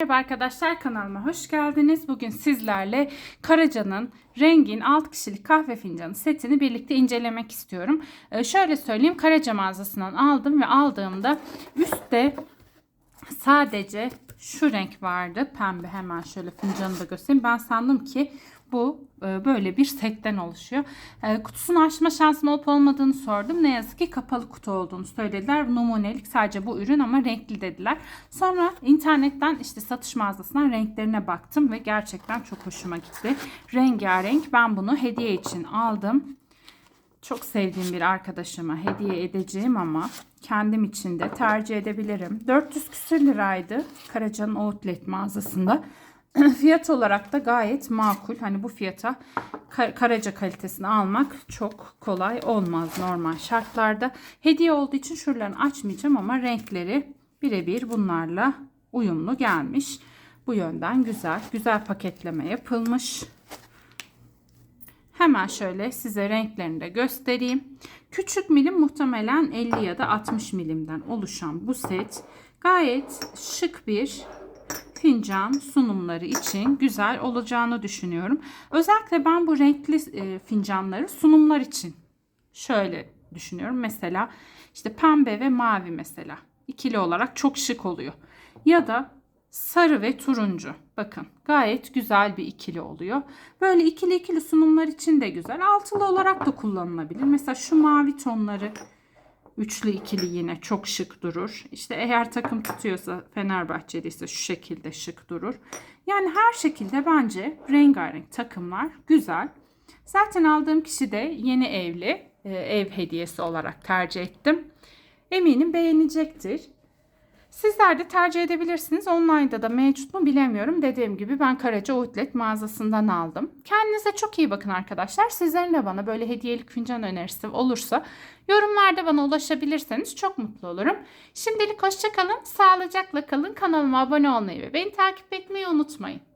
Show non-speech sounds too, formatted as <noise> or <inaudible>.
Merhaba arkadaşlar kanalıma hoş geldiniz. Bugün sizlerle Karaca'nın rengin 6 kişilik kahve fincanı setini birlikte incelemek istiyorum. Ee, şöyle söyleyeyim Karaca mağazasından aldım ve aldığımda üstte sadece şu renk vardı. Pembe hemen şöyle fincanı da göstereyim. Ben sandım ki bu e, böyle bir setten oluşuyor. E, Kutusunu açma şansım olup olmadığını sordum. Ne yazık ki kapalı kutu olduğunu söylediler. Numunelik sadece bu ürün ama renkli dediler. Sonra internetten işte satış mağazasından renklerine baktım ve gerçekten çok hoşuma gitti. Rengarenk ben bunu hediye için aldım. Çok sevdiğim bir arkadaşıma hediye edeceğim ama kendim için de tercih edebilirim. 400 küsür liraydı Karaca'nın outlet mağazasında. <clears throat> Fiyat olarak da gayet makul. Hani bu fiyata Kar- Karaca kalitesini almak çok kolay olmaz normal şartlarda. Hediye olduğu için şuralarını açmayacağım ama renkleri birebir bunlarla uyumlu gelmiş. Bu yönden güzel. Güzel paketleme yapılmış. Hemen şöyle size renklerini de göstereyim. Küçük milim muhtemelen 50 ya da 60 milimden oluşan bu set gayet şık bir fincan sunumları için güzel olacağını düşünüyorum. Özellikle ben bu renkli e, fincanları sunumlar için şöyle düşünüyorum. Mesela işte pembe ve mavi mesela ikili olarak çok şık oluyor. Ya da sarı ve turuncu. Bakın gayet güzel bir ikili oluyor. Böyle ikili ikili sunumlar için de güzel. Altılı olarak da kullanılabilir. Mesela şu mavi tonları üçlü ikili yine çok şık durur. İşte eğer takım tutuyorsa Fenerbahçe'de ise şu şekilde şık durur. Yani her şekilde bence rengarenk takımlar güzel. Zaten aldığım kişi de yeni evli. e, Ev hediyesi olarak tercih ettim. Eminim beğenecektir. Sizler de tercih edebilirsiniz. Online'da da mevcut mu bilemiyorum. Dediğim gibi ben Karaca Outlet mağazasından aldım. Kendinize çok iyi bakın arkadaşlar. Sizlerin de bana böyle hediyelik fincan önerisi olursa yorumlarda bana ulaşabilirseniz çok mutlu olurum. Şimdilik hoşçakalın. Sağlıcakla kalın. Kanalıma abone olmayı ve beni takip etmeyi unutmayın.